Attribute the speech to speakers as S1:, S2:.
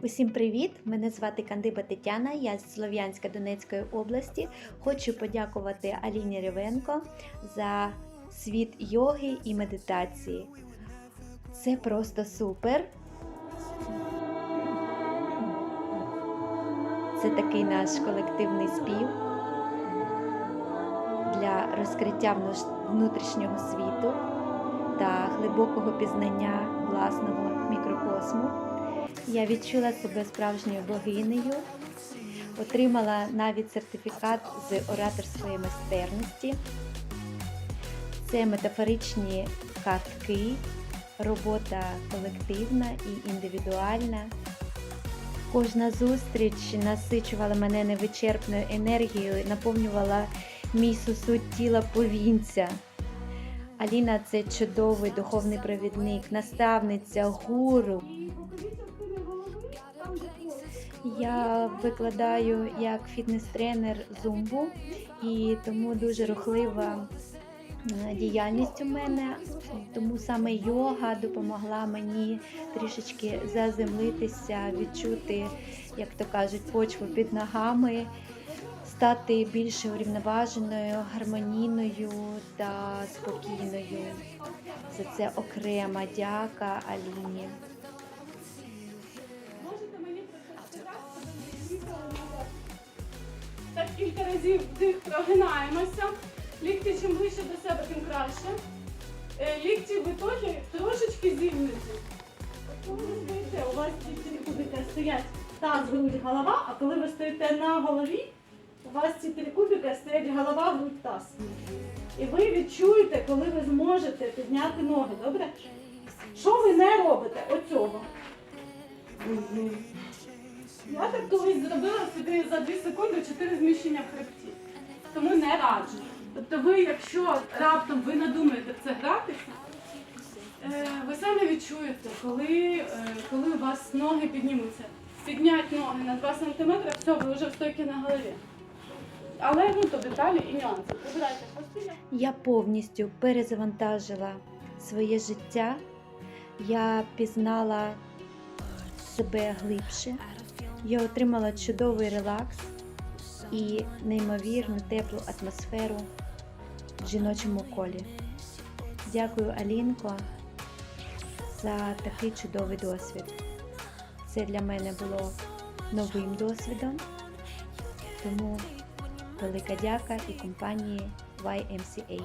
S1: Усім привіт! Мене звати Кандиба Тетяна, я з Слов'янська Донецької області. Хочу подякувати Аліні Ревенко за світ йоги і медитації. Це просто супер. Це такий наш колективний спів для розкриття внутрішнього світу та глибокого пізнання власного мікрокосму. Я відчула себе справжньою богинею, отримала навіть сертифікат з ораторської майстерності. Це метафоричні картки, робота колективна і індивідуальна. Кожна зустріч насичувала мене невичерпною енергією, наповнювала мій сусуд тіла повінця. Аліна це чудовий духовний провідник, наставниця, гуру. Я викладаю як фітнес-тренер зумбу, і тому дуже рухлива е, діяльність у мене. Тому саме йога допомогла мені трішечки заземлитися, відчути, як то кажуть, почву під ногами, стати більш урівноваженою, гармонійною та спокійною. За це окрема дяка Аліні.
S2: Кілька разів вдих прогинаємося. Лікті чим ближче до себе, тим краще. Е, Лікті в ітогі трошечки зігнуті. Ви стоїте, у вас ці кубики стоять таз, грудь, голова, а коли ви стоїте на голові, у вас ці три кубики стоять голова, грудь, таз. І ви відчуєте, коли ви зможете підняти ноги, добре? Що ви не робите? Оцього. Я так колись зробила собі за 2 секунди 4 зміщення в хребті. Тому не раджу. Тобто ви, якщо раптом ви надумаєте в це гратися, е, ви самі відчуєте, коли, е, коли у вас ноги піднімуться. Піднять ноги на 2 см, все, ви вже в стойки на голові. Але ну, то деталі і нюанси. Вибирайте постійно.
S1: Я повністю перезавантажила своє життя. Я пізнала себе глибше. Я отримала чудовий релакс і неймовірну теплу атмосферу в жіночому колі. Дякую, Алінко, за такий чудовий досвід. Це для мене було новим досвідом. Тому велика дяка і компанії YMCA.